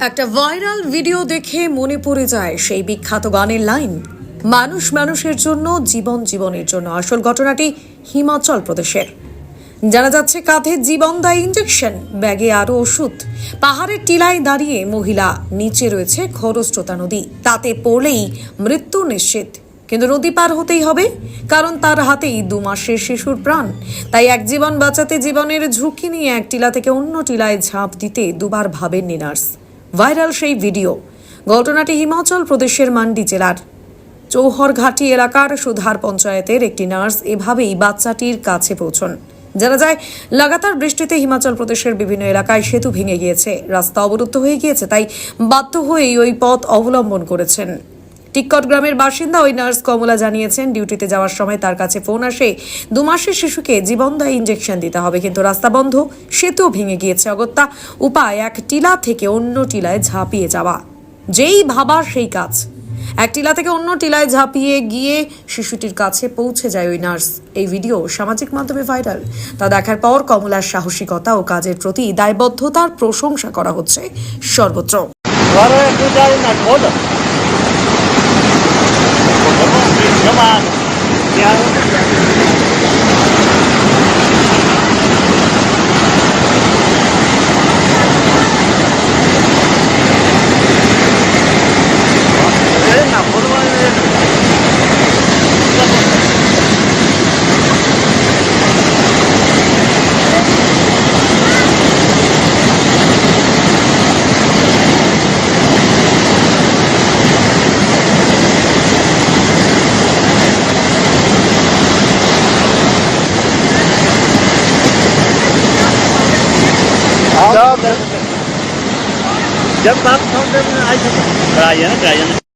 একটা viral video দেখে মনে পড়ে যায় সেই বিখ্যাত গানের লাইন। মানুষ মানুষের জন্য, জীবন জীবনের জন্য। আসল ঘটনাটি হিমাচল প্রদেশের। জানা যাচ্ছে কাঁধে জীবনদায়ী ইঞ্জেকশন ব্যাগে আরও ওষুধ। পাহাড়ের টিলায় দাঁড়িয়ে মহিলা, নিচে রয়েছে খরস্রোতা নদী। তাতে পড়লেই মৃত্যু নিশ্চিত। কিন্তু নদী পার হতেই হবে, কারণ তার হাতেই দু মাসের শিশুর প্রাণ। তাই এক জীবন বাঁচাতে জীবনের ঝুঁকি নিয়ে এক টিলা থেকে অন্য টিলায় ঝাঁপ দিতে দুবার ভাবেননি নার্স। ভাইরাল সেই ভিডিও। ঘটনাটি হিমাচল প্রদেশের মান্ডি জেলার চৌহরঘাটি এলাকার সুধার পঞ্চায়েতের একটি নার্স এভাবেই বাচ্চাটির কাছে পৌঁছন। জানা যায়, লাগাতার বৃষ্টিতে হিমাচল প্রদেশের বিভিন্ন এলাকায় সেতু ভেঙে গিয়েছে। রাস্তা অবরুদ্ধ হয়ে গিয়েছে, তাই বাধ্য হয়েই ওই পথ অবলম্বন করেছেন। টিক্কট গ্রামের বাসিন্দা ওই নার্স কমলা জানিয়েছেন, ডিউটিতে যাওয়ার সময় তার কাছে ফোন আসে দু মাসের শিশুকে জীবনদায়ী ইঞ্জেকশন দিতে হবে, কিন্তু রাস্তা বন্ধ সেতু ভেঙে গিয়েছে। অগত্যা উপায়, এক টিলা থেকে অন্য টিলায় ঝাঁপিয়ে যাওয়া। যেই ভাবা সেই কাজ। এক টিলা থেকে অন্য টিলায় ঝাঁপিয়ে গিয়ে শিশুটির কাছে পৌঁছে যায় ওই নার্স। এই ভিডিও সামাজিক মাধ্যমে ভাইরাল। তা দেখার পর কমলার সাহসিকতা ও কাজের প্রতি দায়বদ্ধতার প্রশংসা করা হচ্ছে সর্বত্র। llegado जब बात आइए ना कराइए ना।